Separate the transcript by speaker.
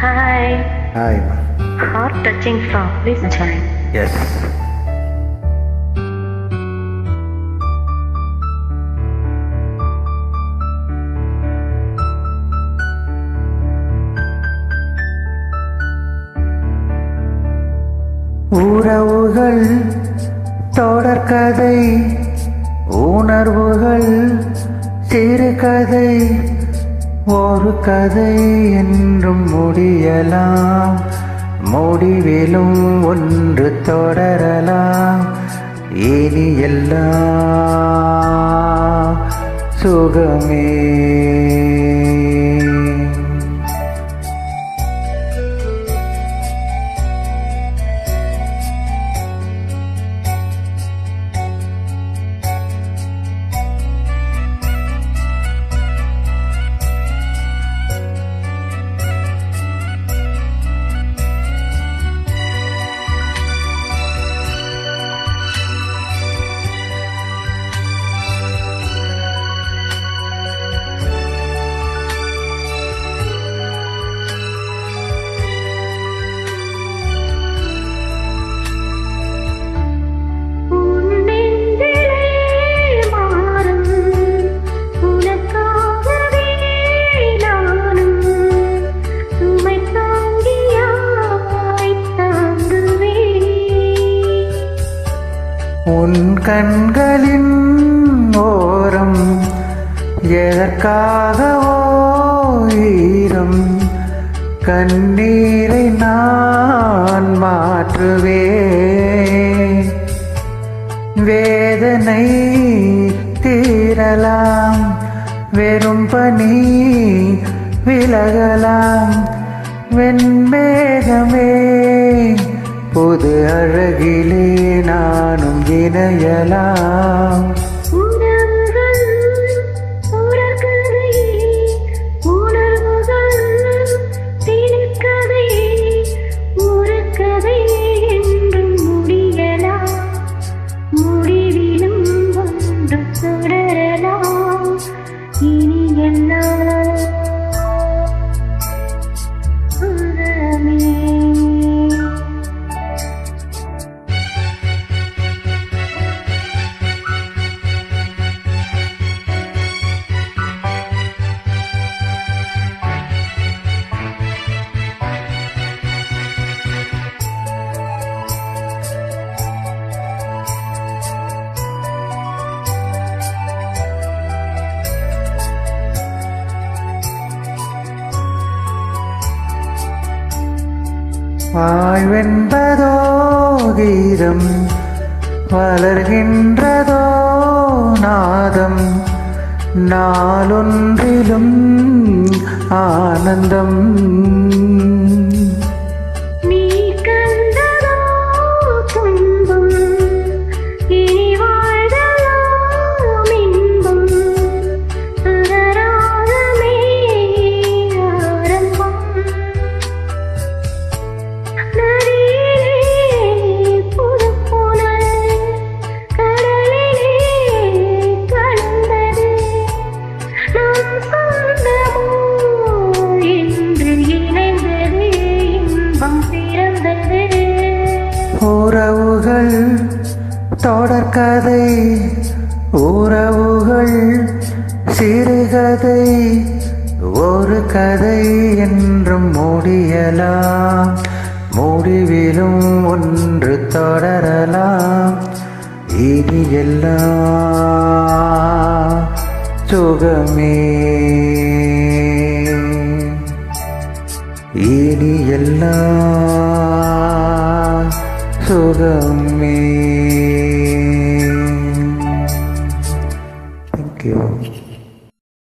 Speaker 1: Hi.
Speaker 2: Hi
Speaker 1: Heart touching song. Please join.
Speaker 2: எஸ் உறவுகள் தொடர்கதை உணர்வுகள் சிறுகதை ஒரு கதை என்றும் முடியலாம். முடிவிலும் ஒன்று தொடரலாம். இனி எல்லாம் சுகமே.
Speaker 1: உன்
Speaker 2: கண்களின் ஓரம் எதற்காகவோ ஈரம்? கண்ணீரை நான் மாற்றுவே வேதனை தீரலாம். வெறும் பனி விலகலாம். வெண்மேகமே புது அழகிலே நானும் இணையலாம்.
Speaker 1: முடியலாம். முடிவிலும் ஒன்று
Speaker 2: வாழ்வென்பதோ கீதம் வளர்கின்றதோ நாதம் நாளொன்றிலும் ஆனந்தம்.
Speaker 1: கதை
Speaker 2: உறவுகள் சிறுகதை ஒரு கதை என்றும் முடியலாம். முடிவிலும் ஒன்று தொடரலாம். இனி எல்லாம் சுகமே. இனி எல்லாம் சுகமே.